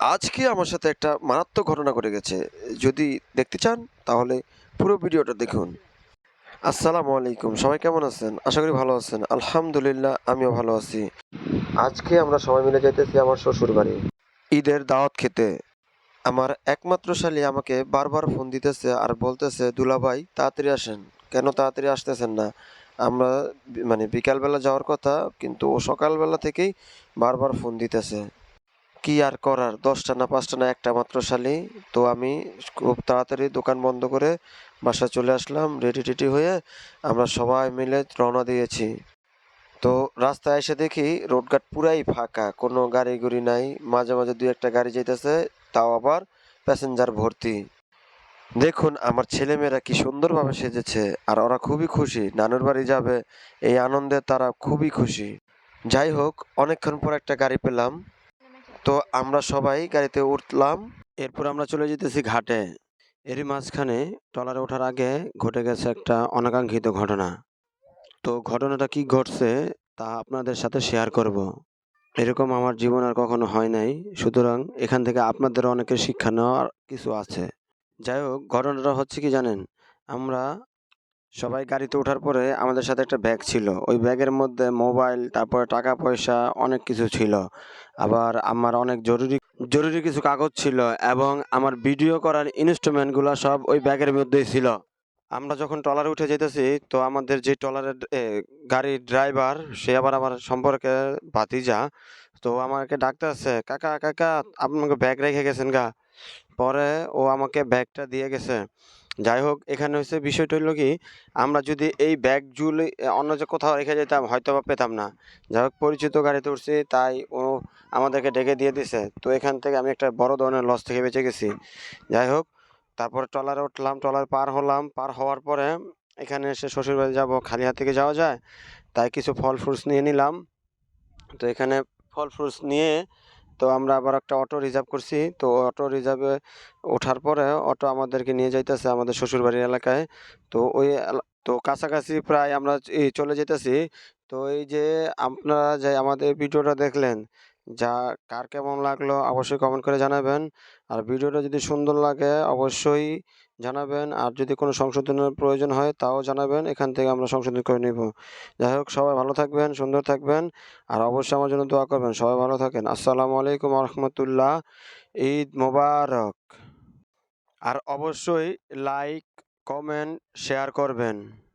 আজকে আমার সাথে একটা মারাত্মক ঘটনা ঘটে গেছে। যদি দেখতে চান, তাহলে পুরো ভিডিওটা দেখুন। আসসালামু আলাইকুম, সবাই কেমন আছেন? আশা করি ভালো আছেন। আলহামদুলিল্লাহ, আমিও ভালো আছি। আজকে আমরা সবাই মিলে যাইতেছি আমার শ্বশুর বাড়ি। ঈদের দাওয়াত খেতে। আমার একমাত্র শালী আমাকে বারবার ফোন দিতেছে আর বলতেছে, দুলাভাই, তাড়াতাড়ি আসেন। কেন তাড়াতাড়ি আসতেছেন না? আমরা মানে বিকালবেলা যাওয়ার কথা, কিন্তু ও সকালবেলা থেকেই বারবার ফোন দিতেছে। কি আর করার? দশটা না পাঁচটা না একটা মাত্র শালি। তো আমি খুব তাড়াতাড়ি দোকান বন্ধ করে বাসা চলে আসলাম রেডি টেডি হয়ে আমরা সবাই মিলে রওনা দিয়েছি। তো রাস্তায় এসে দেখি রোডঘাট পুরাই ফাঁকা, কোনো গাড়ি গুড়ি নাই। মাঝে মাঝে দুই একটা গাড়ি যেতেছে তাও আবার প্যাসেঞ্জার ভর্তি। দেখুন আমার ছেলেমেয়েরা কি সুন্দরভাবে সেজেছে, আর ওরা খুবই খুশি, নানুর বাড়ি যাবে, এই আনন্দে তারা খুবই খুশি। যাই হোক, অনেকক্ষণ পর একটা গাড়ি পেলাম। তো আমরা সবাই গাড়িতে উঠলাম। এরপর আমরা চলে যেতেছি ঘাটে। এরই মাঝখানে ট্রলারে ওঠার আগে ঘটে গেছে একটা অনাকাঙ্ক্ষিত ঘটনা। তো ঘটনাটা কি ঘটছে তা আপনাদের সাথে শেয়ার করব। এরকম আমার জীবন আর কখনো হয় নাই। সুতরাং এখান থেকে আপনাদের অনেকের শিক্ষা নেওয়ার কিছু আছে। যাই হোক, ঘটনাটা হচ্ছে কি জানেন? আমরা সবাই গাড়িতে ওঠার পরে আমাদের সাথে একটা ব্যাগ ছিল। ওই ব্যাগের মধ্যে মোবাইল তারপরে টাকা, পয়সা, অনেক কিছু ছিল। আবার আমার অনেক জরুরি জরুরি কিছু কাগজ ছিল এবং আমার ভিডিও করার ইনস্ট্রুমেন্টগুলো সব ওই ব্যাগের মধ্যেই ছিল। আমরা যখন ট্রলারে উঠে যেতেছি, তো আমাদের যে ট্রলারের গাড়ির ড্রাইভার সে আবার আমার সম্পর্কে ভাতিজা, তো আমাকে ডাকতে আছে কাকা কাকা, আপনাকে ব্যাগ রেখে গেছেন গা। পরে ও আমাকে ব্যাগটা দিয়ে গেছে। যাই হোক এখানে হচ্ছে বিষয়টা হলো কি, আমরা যদি এই ব্যাগ জুলে অন্য যে কোথাও রেখে যেতাম হয়তো বা পেতাম না। যাই হোক পরিচিত গাড়িতে উঠছি তাই ও আমাদেরকে ডেকে দিয়ে দিছে। তো এখান থেকে আমি একটা বড় ধরনের লস থেকে বেঁচে গেছি। যাই হোক তারপরে ট্রলারে উঠলাম, ট্রলার পার হলাম, পার হওয়ার পরে এখানে এসে শ্বশুরবাড়ি যাব, খালি হাত থেকে যাওয়া যায়? তাই কিছু ফল ফ্রুটস নিয়ে নিলাম। তো এখানে ফল ফ্রুটস নিয়ে তো আমরা আবার একটা অটো রিজার্ভ করছি। তো অটো রিজার্ভে ওঠার পরে অটো আমাদেরকে নিয়ে যাইতেছে আমাদের শ্বশুরবাড়ির এলাকায়। তো ওই তো কাছাকাছি প্রায় আমরা চলে যেতেছি তো এই যে আপনারা যে আমাদের ভিডিওটা দেখলেন যা কার কেমন লাগল অবশ্যই কমেন্ট করে জানাবেন। আর ভিডিওটা যদি সুন্দর লাগে অবশ্যই জানাবেন। আর যদি কোনো সংশোধনের প্রয়োজন হয় তাও জানাবেন। এখান থেকে আমরা সংশোধন করে নিব। যাই হোক, সবাই ভালো থাকবেন, সুন্দর থাকবেন। আর অবশ্যই আমার জন্য দোয়া করবেন। সবাই ভালো থাকেন। আসসালামু আলাইকুম রহমতুল্লাহ ঈদ মোবারক। আর অবশ্যই লাইক কমেন্ট শেয়ার করবেন।